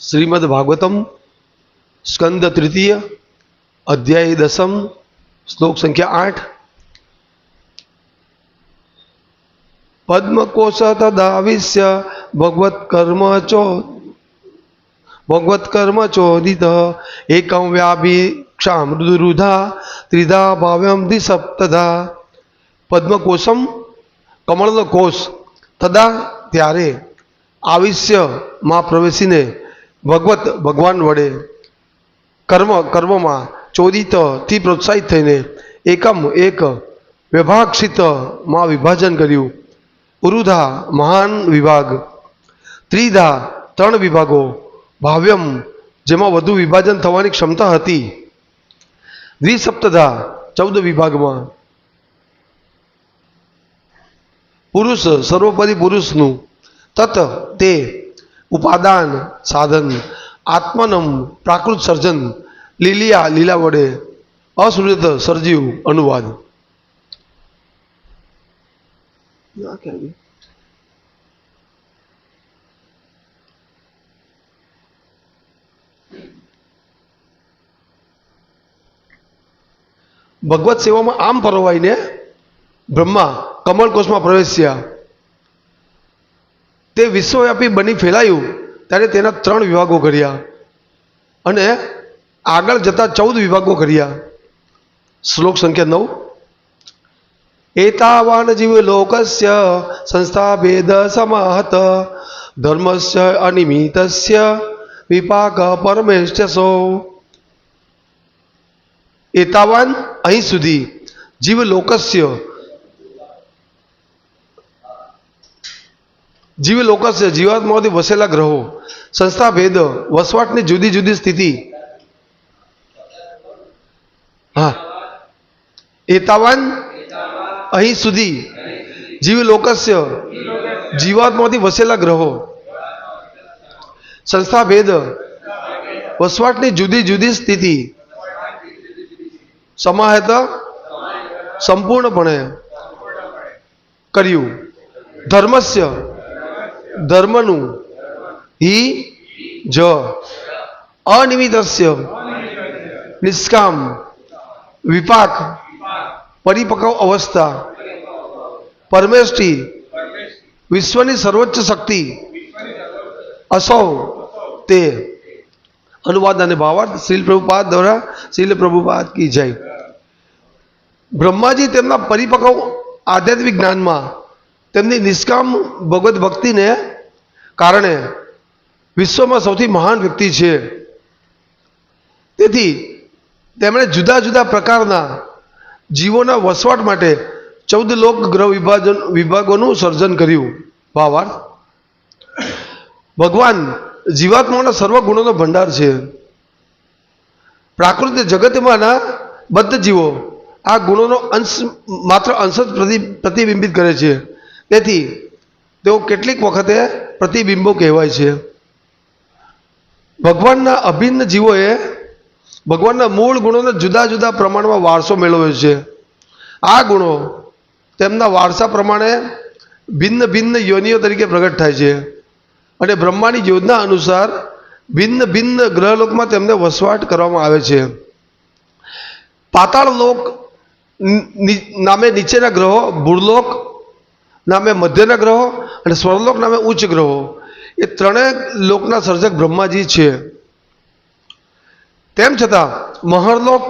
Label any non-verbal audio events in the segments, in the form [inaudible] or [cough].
શ્રીમદ ભાગવતમ સ્કંદ તૃતીય અધ્યાય દસમ શ્લોક સંખ્યા આઠ પદ્મકોશ તદાવિશ્ય ભગવત કર્મ ચો ભગવત કર્મ ચોદિત એકમ વ્યાભિક્ષા મૃદુરુધા ત્રિધા ભાવ્યમ દ્વિસપ્તધા પદ્મકોશમ કમળનો કોષ તદા ત્યારે આવિષ્યમાં પ્રવેશીને ભગવત ભગવાન વડે કર્મ કર્મમાં ચોદિતથી પ્રોત્સાહિત થઈને એકમ એક વિભાગશિતમાં વિભાજન કર્યું. ઉરુધા મહાન વિભાગ, ત્રિધા ત્રણ વિભાગો, ભાવ્યમ, જેમાં વધુ વિભાજન થવાની ક્ષમતા હતી. દ્વિસપ્તધા ચૌદ વિભાગમાં. પુરુષ, સર્વોપરી પુરુષનું તત તે ઉપાદાન સાધન, આત્મનમ, પ્રાકૃત સર્જન, લીલિયા, લીલા વડે અસૃત સર્જીવ, અનુવાદ. ભગવત સેવામાં આમ પરોવાઈને બ્રહ્મા કમળકોષમાં પ્રવેશ્યા. તે વિશ્વવ્યાપી બની ફેલાયું ત્યારે તેના ત્રણ વિભાગો કર્યા અને આગળ જતા ચૌદ વિભાગો કર્યા. શ્લોક સંખ્યા નવ. એતાવાન જીવ લોકસ્ય સંસ્થા ભેદ સમાહત. ધર્મસ્ય અનિમિતસ્ય વિપાક પરમેષ્ઠસો એતાવાન અહીં સુધી જીવ લોકસ્ય જીવ લોકસ્ય જીવાત્માઓથી વસેલા ગ્રહો. સંસ્થા ભેદ, વસવાટની જુદી જુદી સ્થિતિ. હા. એતાવાન અહીં સુધી. જીવ લોકસ્ય જીવાત્માથી વસેલા ગ્રહો. સંસ્થા ભેદ, વસવાટની જુદી જુદી સ્થિતિ. સમાહેત, સંપૂર્ણપણે કર્યું. ધર્મસ્ય ધર્મનું હિ જ. અનિમિતસ્ય નિષ્કામ વિપાક પરિપક્વ અવસ્થા પરમેષ્ટિ વિશ્વની સર્વોચ્ચ શક્તિ અસૌ તે. અનુવાદ અને ભાવાર્થ શ્રીલ પ્રભુપાદ દ્વારા શ્રીલ પ્રભુપાદ કી જય. બ્રહ્માજી તેમના પરિપક્વ આધ્યાત્મિક જ્ઞાનમાં તેમની નિષ્કામ ભગવત ભક્તિને કારણે વિશ્વમાં સૌથી મહાન વ્યક્તિ છે. તેથી તેમણે જુદા જુદા પ્રકારના જીવોના વસવાટ માટે ચૌદ લોક ગ્રહ વિભાજન વિભાગોનું સર્જન કર્યું. ભાવાર્થ ભગવાન જીવાત્માના સર્વ ગુણોનો ભંડાર છે. પ્રાકૃતિક જગતમાંના બદ્ધ જીવો આ ગુણોનો અંશ માત્ર અંશ પ્રતિબિંબિત કરે છે. તેથી તેઓ કેટલીક વખતે પ્રતિબિંબો કહેવાય છે. ભગવાનના અભિન્ન જીવોએ ભગવાનના મૂળ ગુણોને જુદા જુદા પ્રમાણમાં વારસો મેળવ્યો છે. આ ગુણો તેમના વારસા પ્રમાણે ભિન્ન ભિન્ન યોનિઓ તરીકે પ્રગટ થાય છે. અને બ્રહ્માની યોજના અનુસાર ભિન્ન ભિન્ન ગ્રહલોકમાં તેમને વસવાટ કરવામાં આવે છે. પાતાળ લોક નામે નીચેના ગ્રહો ભૂરલોક નામે મધ્યના ગ્રહો અને સ્વર્ણલોક નામે ઉચ્ચ ગ્રહો. એ ત્રણેય લોકના સર્જક બ્રહ્માજી છે. તેમ છતાં મહરલોક,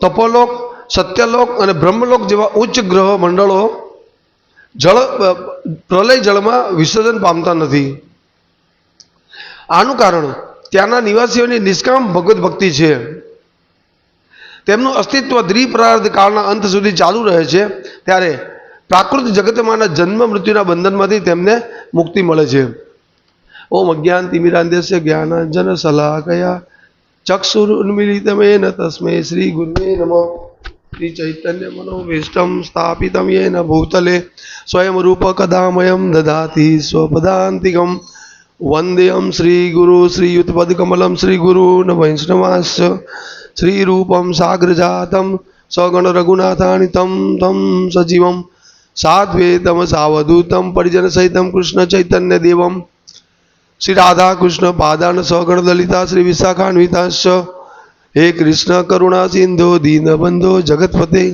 તપોલોક, સત્યલોક અને બ્રહ્મલોક જેવા ઉચ્ચ ગ્રહ મંડળો જળ પ્રલય જળમાં વિસર્જન પામતા નથી. આનું કારણ ત્યાંના નિવાસીઓની નિષ્કામ ભગવત ભક્તિ છે. તેમનું અસ્તિત્વ દ્વિપ્રાર્ધ કાળના અંત સુધી ચાલુ રહે છે. ત્યારે પ્રાકૃત જગતમાંના જન્મ મૃત્યુના બંધનમાંથી તેમને મુક્તિ મળે છે. ઓમ અજ્ઞાન તિમિરાંદેશ્ય જ્ઞાનાંજન શલાકયા ચક્ષુરુન્મિલિતમેન તસ્મે શ્રી ગુરુવે નમઃ. શ્રી ચૈતન્ય મનોભીષ્ટમ સ્થાપિતમ યેન ભૂતલે. સ્વયં રૂપ કદામયમ દદાતિ સ્વપદાંતિકમ. વંદેયમ શ્રી ગુરુ શ્રી યુતપદકમલમ શ્રી ગુરુન વૈષ્ણવાશ્ચ શ્રી રૂપમ સાગ્રજાતમ. સગણ રઘુનાથાનિતમ તમ સજીવમ. સાદ્વૈતમ સાવધૂતમ પરિજન સહિતમ કૃષ્ણ ચૈતન્ય દેવમ શ્રી રાધા કૃષ્ણ પાદાન સગણ લલિતા શ્રી વિશાખાન્વિતાશ હે કૃષ્ણ કરુણા સિંધુ દીનબંધો જગતપતે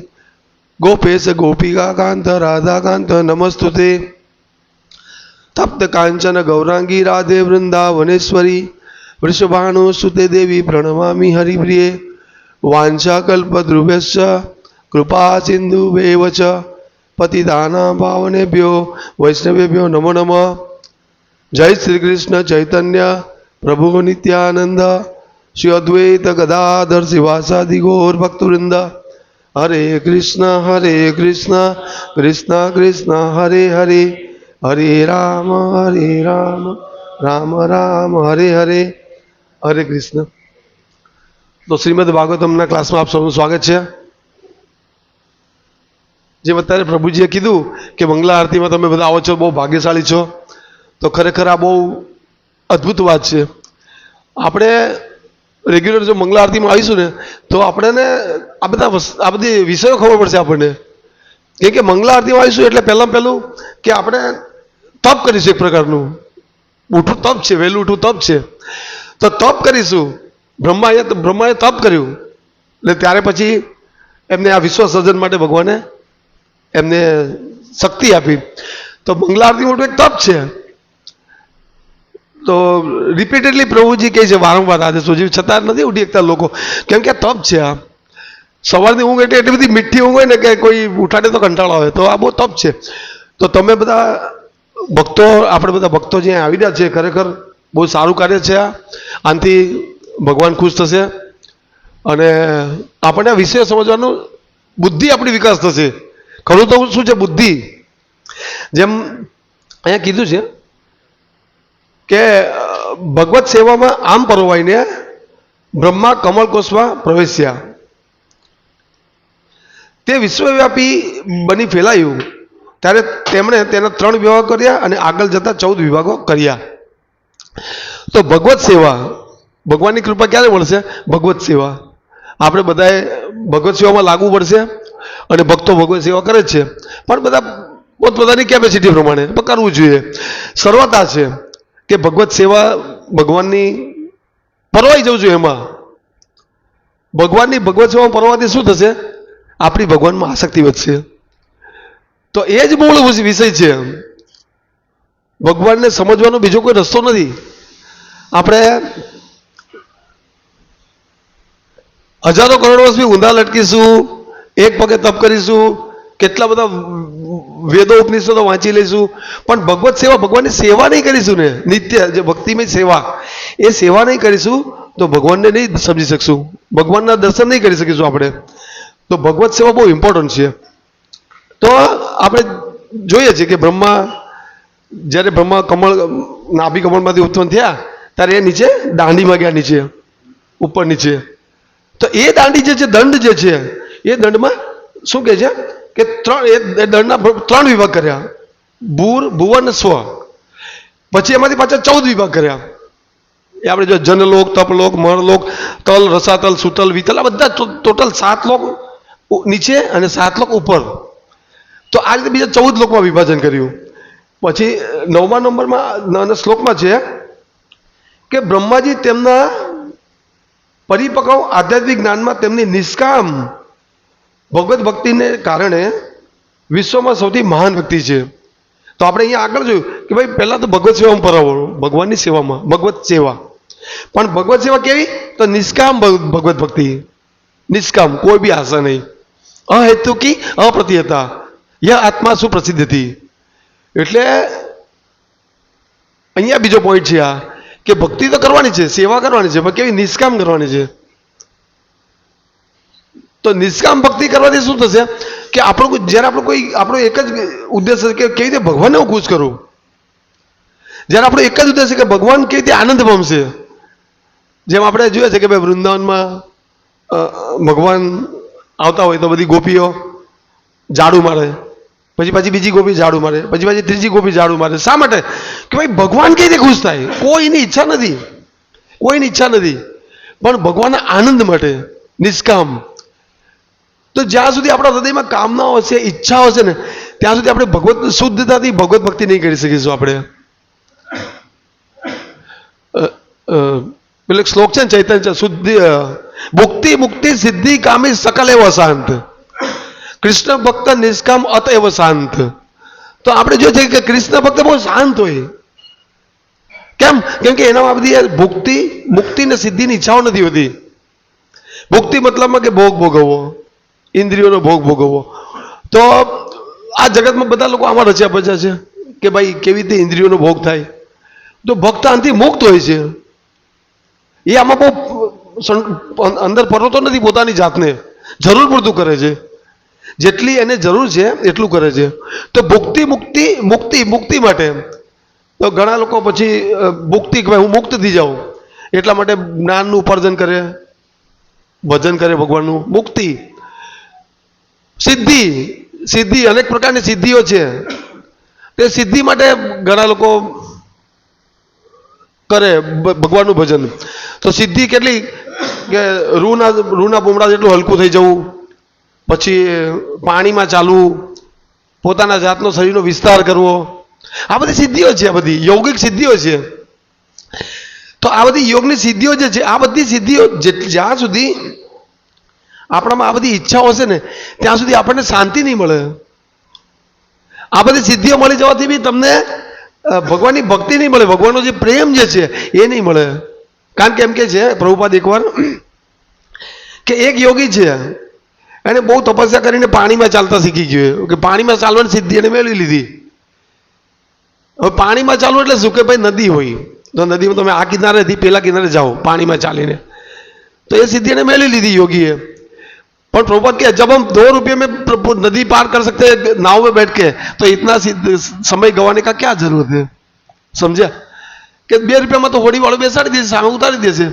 ગોપેશ ગોપિકા કાંત રાધાકાંત નમસ્તુતે તપ્ત કાંચન ગૌરાંગી રાધે વૃંદાવનેશ્વરી વૃષભાણુ સુતે દેવી પ્રણમામિ હરિપ્રિયે વાંછાકલ્પદ્રુભ્યશ્ચ કૃપા સિંધુભેવ ચ પતિદાના વૈષ્ણવે વૈષ્ણવેભ્યો નમો નમઃ જય શ્રી કૃષ્ણ ચૈતન્ય પ્રભુ નિત્યાનંદ શ્રી અદ્વૈત ગદાધર શિવાસાદિ ગોર ભક્તવૃંદ હરે કૃષ્ણ હરે કૃષ્ણ કૃષ્ણ કૃષ્ણ હરે હરે હરે રામ હરે રામ રામ રામ હરે હરે હરે કૃષ્ણ તો શ્રીમદ ભાગવતમના ક્લાસમાં આપ સૌનું સ્વાગત છે। જેમ અત્યારે પ્રભુજીએ કીધું કે મંગલા આરતીમાં તમે બધા આવો છો, બહુ ભાગ્યશાળી છો, તો ખરેખર આ બહુ અદ્ભુત વાત છે. આપણે રેગ્યુલર જો મંગલા આરતીમાં આવીશું ને, તો આપણને આ બધા આ બધી વિષયો ખબર પડશે આપણને. કેમ કે મંગલા આરતીમાં આવીશું એટલે પહેલાં પહેલું કે આપણે તપ કરીશું એક પ્રકારનું. ઉઠું તપ છે, વહેલું ઉઠું તપ છે. તો તપ કરીશું. બ્રહ્માએ બ્રહ્માએ તપ કર્યું. એટલે ત્યારે પછી એમને આ વિશ્વ સર્જન માટે ભગવાને એમને શક્તિ આપી. તો મંગલા આરતી મોટું એક તપ છે. તો રિપીટેડલી પ્રભુજી કહે છે, વારંવાર આજે સુધી છતાં નથી ઉઠી શકતા લોકો. કેમ કે તપ છે આ. સવારની ઊંઘ એટલે એટલી બધી મીઠી ઊંઘ હોય ને કે કોઈ ઉઠાડે તો કંટાળો આવે. તો આ બહુ તપ છે. તો તમે બધા ભક્તો, આપણે બધા ભક્તો જે આવી રહ્યા છે ખરેખર બહુ સારું કાર્ય છે આ. આનાથી ભગવાન ખુશ થશે. અને આપણને આ વિષય સમજવાનું બુદ્ધિ આપણી વિકાસ થશે. ખરું તો શું છે બુદ્ધિ? જેમ અહીંયા કીધું છે કે ભગવત સેવામાં આમ પરોવાઈને બ્રહ્મા કમળકોશમાં પ્રવેશ્યા. તે વિશ્વવ્યાપી બની ફેલાયું. ત્યારે તેમણે તેના ત્રણ વિભાગો કર્યા અને આગળ જતા ચૌદ વિભાગો કર્યા. તો ભગવત સેવા, ભગવાનની કૃપા ક્યારે મળશે? ભગવત સેવા. આપણે બધાએ ભગવત સેવામાં લાગવું પડશે. અને ભક્તો ભગવત સેવા કરે છે. પણ બધા પોતપોતાની કેપેસિટી પ્રમાણે કરવું જોઈએ. શરૂઆત આ છે કે ભગવત સેવા ભગવાનની પરવાઈ જવું જોઈએ એમાં. ભગવાનની ભગવત સેવામાં પરવાથી શું થશે? આપણી ભગવાનમાં આસક્તિ વધશે. તો એ જ મૂળ વિષય છે. ભગવાનને સમજવાનો બીજો કોઈ રસ્તો નથી. આપણે હજારો કરોડ વર્ષ બી ઊંધા લટકીશું એક પગે તપ કરીશું, કેટલા બધા વેદો ઉપનિષદો વાંચી લઈશું, પણ ભગવત સેવા ભગવાનની સેવા નહીં કરીશું ને, નિત્ય, જે ભક્તિમય સેવા, એ સેવા નહીં કરીશું, તો ભગવાનને નહીં સમજી શકશું. ભગવાનના દર્શન નહીં કરી શકીશું આપણે. તો ભગવત સેવા બહુ ઇમ્પોર્ટન્ટ છે. તો આપણે જોઈએ છીએ કે બ્રહ્મા, જ્યારે બ્રહ્મા કમળ, નાભી કમળમાંથી ઉત્પન્ન થયા, ત્યારે એ નીચે દાંડીમાં ગયા, નીચે, ઉપર નીચે. તો એ દાંડી જે છે, દંડ જે છે એ દંડમાં શું કહે છે? કે ત્રણ, એ દંડના ત્રણ વિભાગ કર્યા. ભૂર ભુવન સ્વ. પછી એમાંથી પાછા ચૌદ વિભાગ કર્યા. એ આપણે જો જનલોક, તપલોક મરલોક તલ, રસાતલ, સુતલ, વિતલ, આ બધા ટોટલ સાત લોક નીચે અને સાત લોક ઉપર. તો આ રીતે બીજા ચૌદ લોકમાં વિભાજન કર્યું. પછી, નવમા નંબરમાં શ્લોકમાં છે કે બ્રહ્માજી તેમના પરિપક્વ આધ્યાત્મિક જ્ઞાનમાં તેમની નિષ્કામ ભગવત ભક્તિને કારણે વિશ્વમાં સૌથી મહાન વ્યક્તિ છે. તો આપણે અહીંયા આગળ જોયું કે ભાઈ, પહેલાં તો ભગવત સેવામાં પરાવો, ભગવાનની સેવામાં ભગવત સેવા. પણ ભગવત સેવા કેવી? તો નિષ્કામ ભગવત ભક્તિ. નિષ્કામ, કોઈ બી આશા નહીં. અહેતુકી અપ્રતિયતા. યા આત્મા સુપ્રસિદ્ધ હતી? એટલે અહીંયા બીજો પોઈન્ટ છે આ, કે ભક્તિ તો કરવાની છે, સેવા કરવાની છે, પણ કેવી? નિષ્કામ કરવાની છે. તો નિષ્કામ ભક્તિ કરવાથી શું થશે? કે આપણો જ્યારે આપણો કોઈ આપણો એક જ ઉદ્દેશ કે કેવી રીતે ભગવાનને હું ખુશ કરું? જ્યારે આપણો એક જ ઉદ્દેશ કે ભગવાન કેવી રીતે આનંદ પામશે? જેમ આપણે જોઈએ છે કે ભાઈ વૃંદાવનમાં ભગવાન આવતા હોય તો બધી ગોપીઓ ઝાડુ મારે. પછી પાછી બીજી ગોપી ઝાડુ મારે. પછી પાછી ત્રીજી ગોપી ઝાડુ મારે. શા માટે? કે ભાઈ ભગવાન કેવી રીતે ખુશ થાય? કોઈની ઈચ્છા નથી. કોઈની ઈચ્છા નથી. પણ ભગવાનના આનંદ માટે નિષ્કામ તો જ્યાં સુધી આપણા હૃદયમાં કામનાઓ હશે, ઈચ્છાઓ હશે ને, ત્યાં સુધી આપણે ભગવત શુદ્ધતાથી ભગવત ભક્તિ નહીં કરી શકીશું આપણે. પેલો શ્લોક છે ને ચૈતન્ય શુદ્ધિ મુક્તિ મુક્તિ, સિદ્ધિ, કામી, સકલ એવો શાંત કૃષ્ણ ભક્ત નિષ્કામ અત એવો શાંત. તો આપણે જોઈએ છે કે કૃષ્ણ ભક્ત બહુ શાંત હોય. કેમ? કેમ કે એનામાં બધી ભુક્તિ, મુક્તિ ને સિદ્ધિની ઈચ્છાઓ નથી હોતી. ભુક્તિ મતલબમાં કે ભોગ ભોગવવો. ઇન્દ્રિયોનો ભોગ ભોગવવો. તો આ જગતમાં બધા લોકો આમાં રચ્યા પચ્યા છે કે ભાઈ કેવી રીતે ઇન્દ્રિયોનો ભોગ થાય. તો ભક્ત આનાથી મુક્ત હોય છે. એ આમાં બહુ અંદર પરવતો નથી પોતાની જાતને. જરૂર પૂરતું કરે છે. જેટલી એને જરૂર છે એટલું કરે છે. તો ભુક્તિ મુક્તિ મુક્તિ મુક્તિ માટે તો ઘણા લોકો પછી ભુક્તિ કે હું મુક્ત થઈ જાઉં. એટલા માટે જ્ઞાનનું ઉપાર્જન કરે, ભજન કરે ભગવાનનું. મુક્તિ. સિદ્ધિ સિદ્ધિ અનેક પ્રકારની સિદ્ધિઓ છે. તે સિદ્ધિ માટે ઘણા લોકો કરે ભગવાનનું ભજન. તો સિદ્ધિ કેટલી? કે રૂના રૂના બુમડા જેટલું હલકું થઈ જવું, પછી પાણીમાં ચાલવું, પોતાના જાતનો શરીરનો વિસ્તાર કરવો. આ બધી સિદ્ધિઓ છે, આ બધી યૌગિક સિદ્ધિઓ છે. તો આ બધી યોગની સિદ્ધિઓ જે છે, આ બધી સિદ્ધિઓ જ્યાં સુધી આપણામાં આ બધી ઈચ્છાઓ હશે ને, ત્યાં સુધી આપણને શાંતિ નહીં મળે. આ બધી સિદ્ધિઓ મળી જવાથી બી તમને ભગવાનની ભક્તિ નહીં મળે, ભગવાનનો જે પ્રેમ જે છે, એ નહીં મળે. કારણ કે એમ કે છે, પ્રભુપાદ એકવાર, કે એક યોગી છે, એને બહુ તપસ્યા કરીને પાણીમાં ચાલતા શીખી ગયો. કે પાણીમાં ચાલવાની સિદ્ધિ એને મેળવી લીધી. હવે પાણીમાં ચાલવું એટલે શું? કે ભાઈ નદી હોય. તો નદીમાં તમે આ કિનારેથી પેલા કિનારે જાઓ, પાણીમાં ચાલીને. તો એ સિદ્ધિ એને મેળવી લીધી યોગીએ. पर प्रभुपाद के जब हम दो रुपये में प्र- नदी पार कर सकते हैं नाव में बैठ के तो इतना सिद्ध- समय गंवाने का क्या जरूरत है સમજ્યા કે બે રૂપિયામાં તો હોડી વાળો બેસાડી દેશે સામે ઉતારી દેશે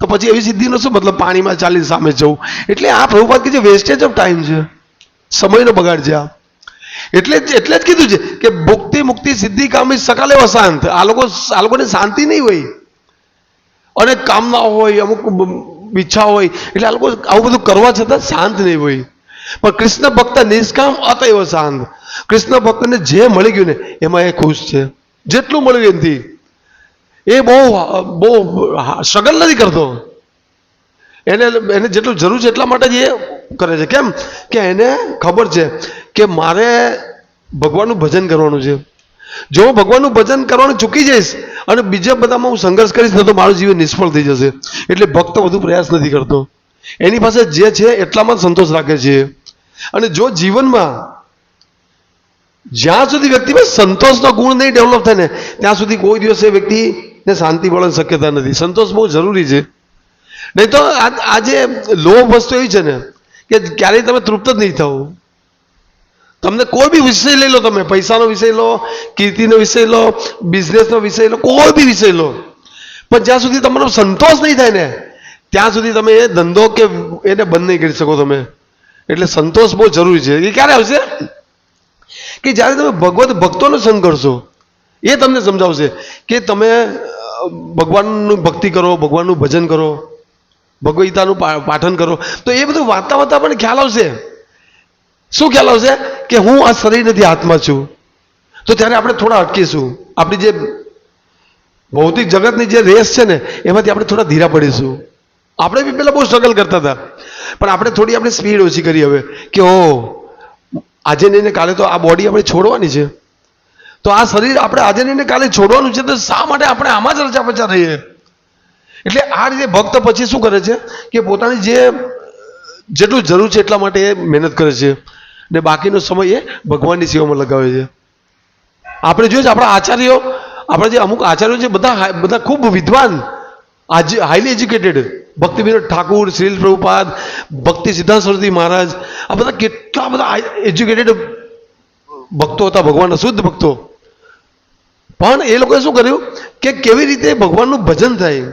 તો પછી એવી સિદ્ધિનો શું મતલબ પાણીમાં ચાલીને સામે જવું એટલે આ પ્રભુપાદ કે જે વેસ્ટેજ ઓફ ટાઈમ છે સમયનો બગાડ છે આ એટલે જ એટલે જ કીધું છે કે ભુક્તિ મુક્તિ સિદ્ધિ કામી સકાલે શાંત આ લોકો આ લોકોને શાંતિ નહીં હોય અને કામના હોય અમુક બ- ઈચ્છા હોય, એટલે આ લોકો આવું બધું કરવા છતાં શાંત નહીં હોય. પણ કૃષ્ણ ભક્ત નિષ્કામ, અતએવ શાંત. કૃષ્ણ ભક્તને જે મળી ગયું ને, એમાં એ ખુશ છે. જેટલું મળ્યું એનાથી એ બહુ બહુ સ્ટ્રગલ નથી કરતો. એને એને જેટલું જરૂર છે એટલા માટે જ એ કરે છે. કેમ? કે એને ખબર છે કે મારે ભગવાનનું ભજન કરવાનું છે. જો હું ભગવાનનું ભજન કરવાનું ચૂકી જઈશ અને બીજા બધામાં હું સંઘર્ષ કરીશ તો મારું જીવન નિષ્ફળ થઈ જશે. એટલે ભક્ત વધુ પ્રયાસ નથી કરતો. એની પાસે જે છે એટલામાં સંતોષ રાખે છે. અને જો જીવનમાં જ્યાં સુધી વ્યક્તિમાં સંતોષનો ગુણ નહીં ડેવલપ થાય ને, ત્યાં સુધી કોઈ દિવસ એ વ્યક્તિને શાંતિ મળવાની શક્યતા નથી. સંતોષ બહુ જરૂરી છે. નહીં તો આ આ જે લોભ વસ્તુ એવી છે ને, કે ક્યારેય તમે તૃપ્ત જ નહીં થવું તમને કોઈ બી વિષય લઈ લો તમે. પૈસાનો વિષય લો, કીર્તિનો વિષય લો, બિઝનેસનો વિષય લો, કોઈ બી વિષય લો. પણ જ્યાં સુધી તમારો સંતોષ નહીં થાય ને, ત્યાં સુધી તમે એ ધંધો કે એને બંધ નહીં કરી શકો તમે. એટલે સંતોષ બહુ જરૂરી છે. એ ક્યારે આવશે? કે જ્યારે તમે ભગવત ભક્તોનો સંગ કરશો, એ તમને સમજાવશે કે તમે ભગવાનનું ભક્તિ કરો, ભગવાનનું ભજન કરો ભગવદગીતાનું પાઠન કરો. તો એ બધું વાંચતા વાંચતા પણ ખ્યાલ આવશે. શું ખ્યાલ આવશે? કે હું આ શરીર નથી, આત્મા છું. તો ત્યારે આપણે થોડા અટકીશું. આપણી જે ભૌતિક જગતની જે રેસ છે ને, એમાંથી આપણે થોડા ધીરા પડીશું. આપણે બી પહેલાં બહુ સ્ટ્રગલ કરતા હતા. પણ આપણે થોડી આપણે સ્પીડ ઓછી કરી હવે. કે ઓ આજે નહીં ને કાલે તો આ બોડી આપણે છોડવાની છે. તો આ શરીર આપણે આજે નહીં ને કાલે છોડવાનું છે, તો શા માટે આપણે આમાં જ રચા પચા રહીએ? એટલે આ રીતે ભક્ત પછી શું કરે છે? કે પોતાની જે જેટલું જરૂર છે એટલા માટે એ મહેનત કરે છે. ને બાકીનો સમય એ ભગવાનની સેવામાં લગાવે છે. આપણે જોઈએ આપણા આચાર્યો, આપણા જે અમુક આચાર્યો છે, બધા બધા ખૂબ વિદ્વાન, આજે હાઈલી એજ્યુકેટેડ ભક્તિ વિનોદ ઠાકુર, શ્રીલ પ્રભુપાદ, ભક્તિ સિદ્ધાંત સરસ્વતી મહારાજ, આ બધા કેટલા બધા એજ્યુકેટેડ ભક્તો હતા, ભગવાનના શુદ્ધ ભક્તો. પણ એ લોકોએ શું કર્યું કે કેવી રીતે ભગવાનનું ભજન થાય?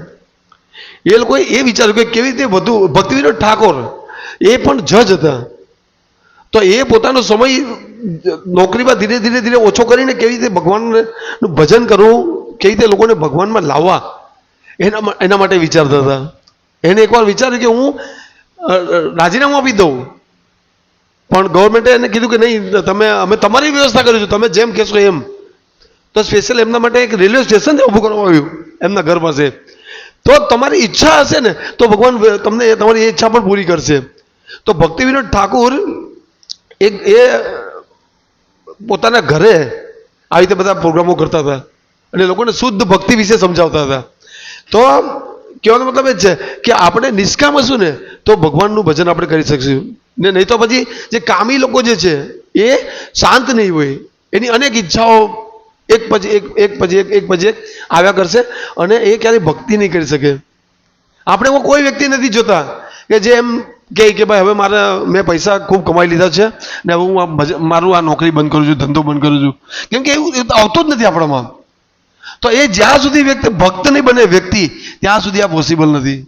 એ લોકોએ એ વિચાર્યું કે કેવી રીતે વધુ ભક્તિ વિનોદ ઠાકોર એ પણ જજ હતા. તો એ પોતાનો સમય નોકરીમાં ધીરે ધીરે ધીરે ઓછો કરીને કેવી રીતે ભગવાનનું ભજન કરવું, કેવી રીતે લોકોને ભગવાનમાં લાવવા, એના એના માટે વિચારતા હતા. એને એકવાર વિચાર્યું કે હું રાજીનામું આપી દઉં. પણ ગવર્મેન્ટે એને કીધું કે નહીં, તમે, અમે તમારી વ્યવસ્થા કરીશું તમે જેમ કહેશો એમ. તો સ્પેશિયલ એમના માટે એક રેલવે સ્ટેશન ઊભું કરવામાં આવ્યું, એમના ઘર પાસે. તો તમારી ઈચ્છા હશે ને, તો ભગવાન તમને તમારી એ ઈચ્છા પણ પૂરી કરશે. તો ભક્તિ વિનોદ ઠાકુર એક એ પોતાના ઘરે આવી રીતે બધા પ્રોગ્રામો કરતા હતા. અને લોકોને શુદ્ધ ભક્તિ વિશે સમજાવતા હતા. તો કહેવાનો મતલબ એ છે કે આપણે નિષ્કામ હશું ને, તો ભગવાનનું ભજન આપણે કરી શકીશું. ને નહીં તો પછી જે કામી લોકો જે છે, એ શાંત નહીં હોય. એની અનેક ઈચ્છાઓ એક પછી એક એક પછી એક એક પછી એક આવ્યા કરશે અને એ ક્યારેય ભક્તિ નહીં કરી શકે. આપણે એવો કોઈ વ્યક્તિ નથી જોતા કે જે એમ કહે કે ભાઈ હવે મારે, મેં પૈસા ખૂબ કમાઈ લીધા છે ને હવે હું આ મારું આ નોકરી બંધ કરું છું, ધંધો બંધ કરું છું. કેમ કે એવું આવતું જ નથી આપણામાં. તો એ જ્યાં સુધી વ્યક્તિ, ભક્ત નહીં બને વ્યક્તિ, ત્યાં સુધી આ પોસિબલ નથી.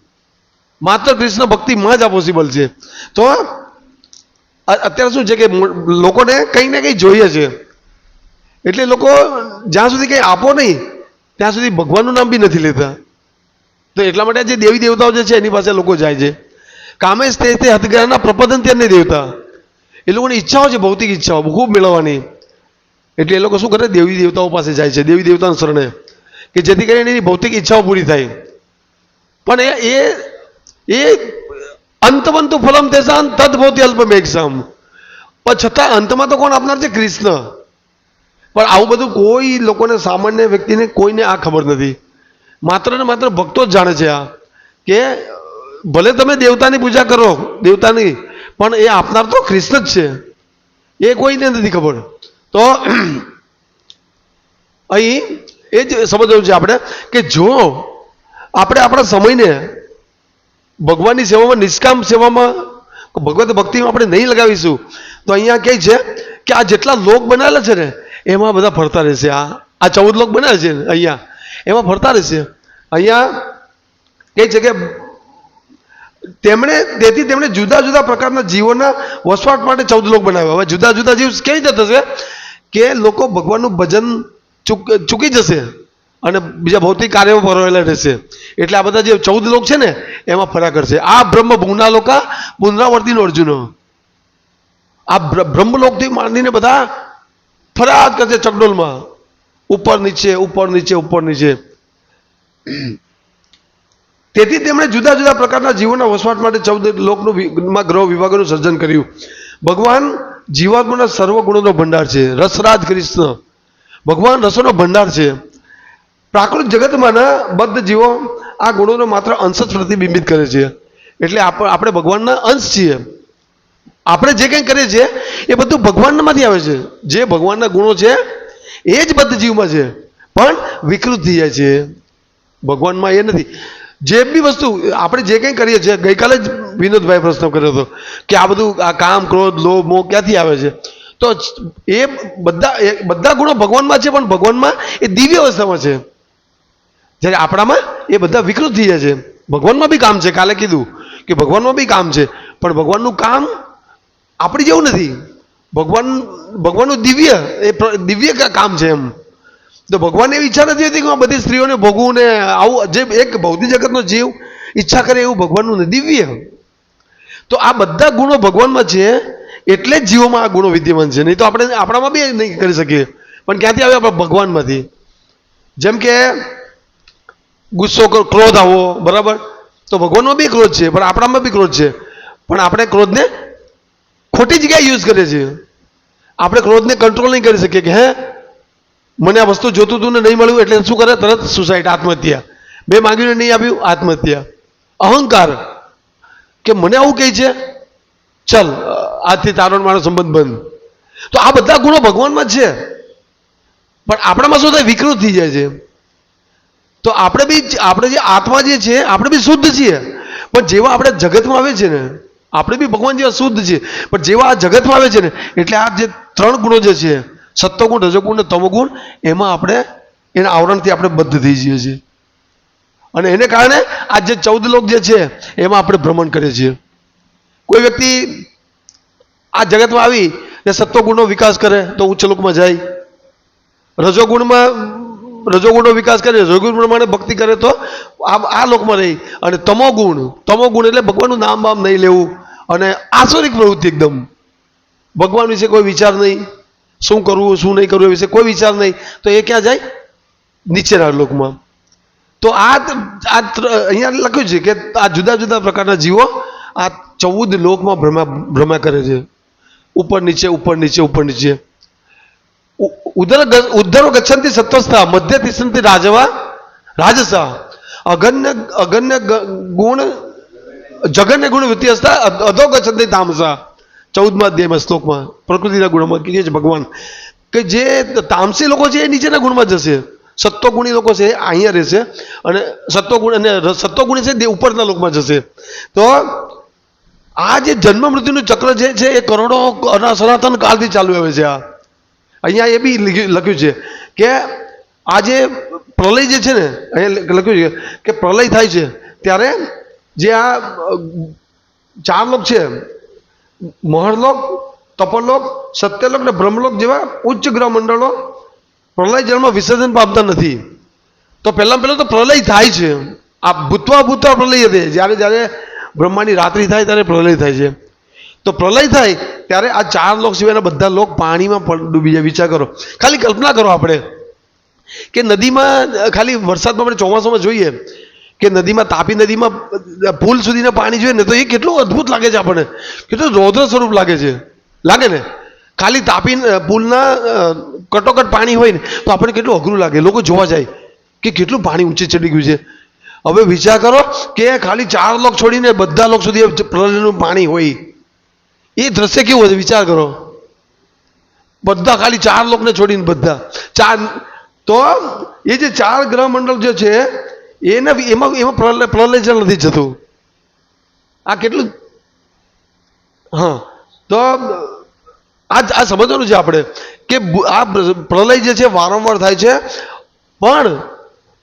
માત્ર કૃષ્ણ ભક્તિમાં જ આ પોસિબલ છે. તો અત્યારે શું છે કે લોકોને કંઈ ને કંઈ જોઈએ છે. એટલે લોકો જ્યાં સુધી કંઈ આપો નહીં, ત્યાં સુધી ભગવાનનું નામ બી નથી લેતા. તો એટલા માટે જે દેવી દેવતાઓ જે છે, એની પાસે લોકો જાય છે. કામે તે તે હથગરાના પ્રપદન તેને દેવતા. એ લોકોની ઈચ્છાઓ છે, ભૌતિક ઈચ્છાઓ, ખૂબ મેળવવાની. એટલે એ લોકો શું કરે? દેવી દેવતાઓ પાસે જાય છે, દેવી દેવતાના શરણે. કે જેથી કરીને એની ભૌતિક ઈચ્છાઓ પૂરી થાય. પણ એ એ અંતવંતુ ફલમ તેસાન તદભૌતિ અલ્પમેક્ષમ પણ છતાં અંતમાં તો કોણ આપનાર છે? કૃષ્ણ. પણ આવું બધું કોઈ લોકોને, સામાન્ય વ્યક્તિને કોઈને આ ખબર નથી. માત્ર ને માત્ર ભક્તો જ જાણે છે આ. કે ભલે તમે દેવતાની પૂજા કરો, દેવતાની, પણ એ આપનાર તો કૃષ્ણ જ છે. એ કોઈને નથી ખબર. તો [clears throat] અહીં એ જ સમજવું છે આપણે કે જો આપણે આપણા સમયને ભગવાનની સેવામાં, નિષ્કામ સેવામાં, ભગવત ભક્તિમાં આપણે નહીં લગાવીશું, તો અહીંયા કહે છે કે આ જેટલા લોક બનાવેલા છે ને, એમાં બધા ફરતા રહેશે. આ આ ચૌદ લોક બનાવે છે અહીંયા. એમાં ફરતા રહેશે. અહીંયા કહે છે કે તેમણે તેથી તેમણે જુદા જુદા પ્રકારના જીવોના વસવાટ માટે ચૌદ લોક બનાવ્યા. હવે જુદા જુદા જીવ કેવી રીતે થશે? કે લોકો ભગવાનનું ભજન ચૂક, ચૂકી જશે અને બીજા ભૌતિક કાર્યો ભરેલા રહેશે. એટલે આ બધા જે ચૌદ લોક છે ને, એમાં ફરા કરશે. આ બ્રહ્મ ભૂના લોકા પુનરાવર્તિનો અર્જુનો. આ બ્રહ્મલોકથી માંડીને બધા ફરાજ કરશે ચકડોલમાં. ઉપર નીચે ઉપર નીચે ઉપર નીચે. તેથી તેમણે જુદા જુદા પ્રકારના જીવોના વસવાટ માટે ચૌદ લોકનું માં ગ્રહ વિભાગોનું સર્જન કર્યું. ભગવાન જીવાત્માના સર્વ ગુણોનો ભંડાર છે. રસરાજ કૃષ્ણ. ભગવાન રસોનો ભંડાર છે. પ્રાકૃત જગતમાંના બદ્ધ જીવો આ ગુણોનો માત્ર અંશ જ પ્રતિબિંબિત કરે છે. એટલે આપ- આપણે ભગવાનના અંશ છીએ. આપણે જે કંઈ કરીએ છીએ, એ બધું ભગવાનમાંથી આવે છે. જે ભગવાનના ગુણો છે, એ જ બદ્ધ જીવમાં છે. પણ વિકૃત થઈ જાય છે. ભગવાનમાં એ નથી. જે બી વસ્તુ, આપણે જે કંઈ કરીએ છીએ, ગઈકાલે જ વિનોદભાઈ પ્રશ્ન કર્યો હતો કે આ બધું, આ કામ, ક્રોધ, લોભ, મોહ ક્યાંથી આવે છે? તો એ બધા બધા ગુણો ભગવાનમાં છે, પણ ભગવાનમાં એ દિવ્ય અવસ્થામાં છે. જ્યારે આપણામાં એ બધા વિકૃત થઈ જાય છે. ભગવાનમાં બી કામ છે, કાલે કીધું કે ભગવાનમાં બી કામ છે. પણ ભગવાનનું કામ આપણી જેવું નથી. ભગવાન, ભગવાનનું દિવ્ય, એ દિવ્ય કામ છે એમ. તો ભગવાનને ઈચ્છા નથી હતી કે હું બધી સ્ત્રીઓને ભોગવું ને આવું જે એક ભૌતિક જગતનો જીવ ઈચ્છા કરે એવું ભગવાનનું દિવ્ય. તો આ બધા ગુણો ભગવાનમાં છે, એટલે જ જીવોમાં આ ગુણો વિદ્યમાન છે. નહીં તો આપણે આપણામાં બી નહીં કરી શકીએ. પણ ક્યાંથી આવે આપણા ભગવાનમાંથી? જેમ કે ગુસ્સો કરો ક્રોધ આવો, બરાબર? તો ભગવાનમાં બી ક્રોધ છે, પણ આપણામાં બી ક્રોધ છે. પણ આપણે ક્રોધને ખોટી જગ્યાએ યુઝ કરીએ છીએ. આપણે ક્રોધને કંટ્રોલ નહીં કરી શકીએ કે, હે મને આ વસ્તુ જોતું હતું ને નહીં મળ્યું એટલે શું કરે? તરત સુસાઇડ આત્મહત્યા. બે માગ્યું નહીં આપ્યું આત્મહત્યા. અહંકાર કે મને આવું કહે છે? ચલ, આજથી તારો મારો સંબંધ બંધ. તો આ બધા ગુણો ભગવાનમાં છે. પણ આપણામાં શું થાય? વિકૃત થઈ જાય છે. તો આપણે બી આપણે જે આત્મા જે છે, આપણે બી શુદ્ધ છીએ. પણ જેવા આપણે જગતમાં આવે છે ને, આપણે બી ભગવાન જેવા શુદ્ધ છીએ. પણ જેવા આ જગતમાં આવે છે ને, એટલે આ જે ત્રણ ગુણો જે છે સત્વગુણ, રજોગુણ ને તમોગુણ, એમાં આપણે એના આવરણથી આપણે બદ્ધ થઈ જઈએ છીએ. અને એને કારણે આ જે ચૌદ લોક જે છે, એમાં આપણે ભ્રમણ કરીએ છીએ. કોઈ વ્યક્તિ આ જગતમાં આવી ને સત્વગુણનો વિકાસ કરે, તો ઉચ્ચ લોકમાં જાય. રજોગુણમાં, રજોગુણનો વિકાસ કરે, રજોગુણ પ્રમાણે ભક્તિ કરે, તો આ આ લોકમાં રહી. અને તમોગુણ તમોગુણ એટલે ભગવાનનું નામ બામ નહીં લેવું. અને આસુરિક પ્રવૃત્તિ એકદમ. ભગવાન વિશે કોઈ વિચાર નહીં. શું કરવું, શું નહીં કરવું એ વિશે કોઈ વિચાર નહીં. તો એ ક્યાં જાય? નીચેના લોકમાં. તો આ આ અહીંયા લખ્યું છે કે આ જુદા જુદા પ્રકારના જીવો આ ચૌદ લોકમાં ભ્રમા ભ્રમા કરે છે. ઉપર નીચે ઉપર નીચે ઉપર નીચે. ઉદર ઉદ્ધર ગચ્છંતી સત્વસ્થા, મધ્ય તિષ્ઠંતી રાજવા, રાજસા. અગન્ય અગન્ય ગુણ, જગન્ય ગુણ વ્યત્યસ્તા અધો ગચ્છંતી તામસા. ચૌદમા અધ્યાયમાં, શ્લોકમાં, પ્રકૃતિના ગુણમાં કહે છે ભગવાન કે જે તામસી લોકો છે એ નીચેના ગુણમાં જશે. સત્વગુણી લોકો છે એ અહીંયા રહેશે અને સત્વગુણ અને સત્વગુણી છે તે ઉપરના લોકમાં જશે. તો આ જે જન્મ મૃત્યુનું ચક્ર જે છે એ કરોડો સનાતન કાળથી ચાલુ આવે છે આ. અહીંયા એ બી લખ્યું છે કે આ જે પ્રલય જે છે ને, અહીંયા લખ્યું છે કે પ્રલય થાય છે ત્યારે જે આ ચાર લોક છે મહરલોક, તપોલોક, સત્યલોક અને બ્રહ્મલોક જેવા ઉચ્ચ ગ્રહ મંડળો પ્રલય જળમાં વિસર્જન પામતા નથી. તો પહેલાં પહેલાં તો પ્રલય થાય છે. આ ભૂતવા ભૂતવા પ્રલય હતી જ્યારે જ્યારે બ્રહ્માની રાત્રિ થાય ત્યારે પ્રલય થાય છે. તો પ્રલય થાય ત્યારે આ ચાર લોક સિવાયના બધા લોક પાણીમાં ડૂબી જાય. વિચાર કરો. ખાલી કલ્પના કરો આપણે કે નદીમાં, ખાલી વરસાદમાં આપણે ચોમાસામાં જોઈએ કે નદીમાં તાપી નદીમાં પુલ સુધીના પાણી જોઈએ ને તો એ કેટલું અદ્ભુત લાગે છે આપણને. કેટલું રૌદ્ર સ્વરૂપ લાગે છે. લાગે ને? ખાલી તાપી પુલના કટોકટ પાણી હોય ને, તો આપણને કેટલું અઘરું લાગે. લોકો જોવા જાય કે કેટલું પાણી ઊંચે ચડી ગયું છે. હવે વિચાર કરો કે ખાલી ચાર લોક છોડીને બધા લોક સુધી પ્રલયનું પાણી હોય. એ દ્રશ્ય કેવું હશે? વિચાર કરો. બધા ખાલી ચાર લોકને છોડીને બધા. ચાર, તો એ જે ચાર ગ્રહ મંડળ જે છે એના એમાં એમાં જળ નથી જતું. આ કેટલું હા. તો આ આ સમજવાનું છે આપણે કે આ પ્રલય જે છે વારંવાર થાય છે. પણ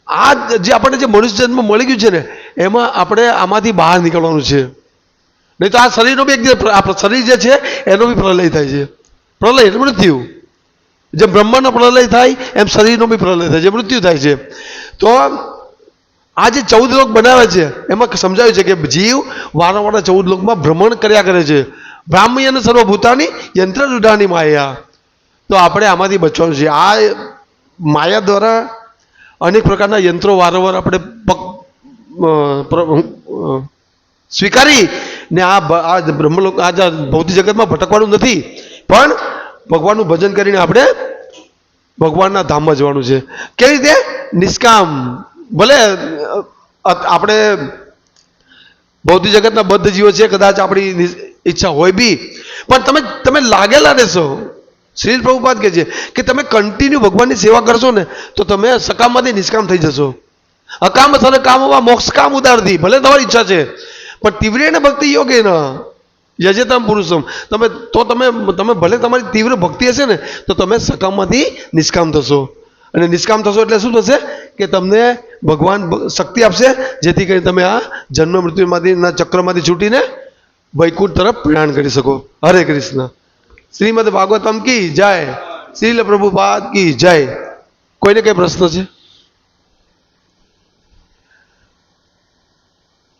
આ જે આપણને જે મનુષ્ય જન્મ મળી ગયું છે ને, એમાં આપણે આમાંથી બહાર નીકળવાનું છે. નહીં તો આ શરીરનો બી એક શરીર જે છે, એનો બી પ્રલય થાય છે. પ્રલય એટલે મૃત્યુ. જેમ બ્રહ્માંડનો પ્રલય થાય, એમ શરીરનો બી પ્રલય થાય છે. મૃત્યુ થાય છે. તો આ જે ચૌદ લોક બનાવે છે. એમાં સમજાવ્યું છે કે જીવ વારંવાર ચૌદ લોકમાં ભ્રમણ કર્યા કરે છે. બ્રાહ્મી અને સર્વભૂતાની યંત્ર રૂઢાની માયા. તો આપણે આમાંથી બચવાનું છે. આ માયા દ્વારા અનેક પ્રકારના યંત્રો વારંવાર આપણે પગ સ્વીકારી ને આ આ બ્રહ્મલોક આ ભૌતિક જગતમાં ભટકવાનું નથી. પણ ભગવાનનું ભજન કરીને આપણે ભગવાનના ધામમાં જવાનું છે. કેવી રીતે? નિષ્કામ. ભલે આપણે ભૌતિક જગતના બદ્ધ જીવો છે કદાચ આપણી ઈચ્છા હોય બી. પણ તમે તમે લાગેલા રહેશો. શ્રી પ્રભુપાદ કહે છે કે તમે કન્ટિન્યુ ભગવાનની સેવા કરશો ને, તો તમે સકામમાંથી નિષ્કામ થઈ જશો. અકામ કામ કામમાં મોક્ષ કામ ઉદારથી ભલે તમારી ઈચ્છા છે, પણ તીવ્રેણ ભક્તિ યોગે ન. યજેતમ પુરુષમ. તમે, તો તમે તમે ભલે તમારી તીવ્ર ભક્તિ હશે ને, તો તમે સકામમાંથી નિષ્કામ થશો. અને નિષ્કામ થશો એટલે શું થશે કે તમને ભગવાન શક્તિ આપશે, જેથી કરીને તમે આ જન્મ મૃત્યુમાંથીના ચક્રમાંથી છૂટીને વૈકુંઠ તરફ પ્રયાણ કરી શકો. હરે કૃષ્ણ. શ્રીમદ ભાગવતમ કી જય. શ્રીલ પ્રભુપાદ કી જય. કોઈને કઈ પ્રશ્ન છે?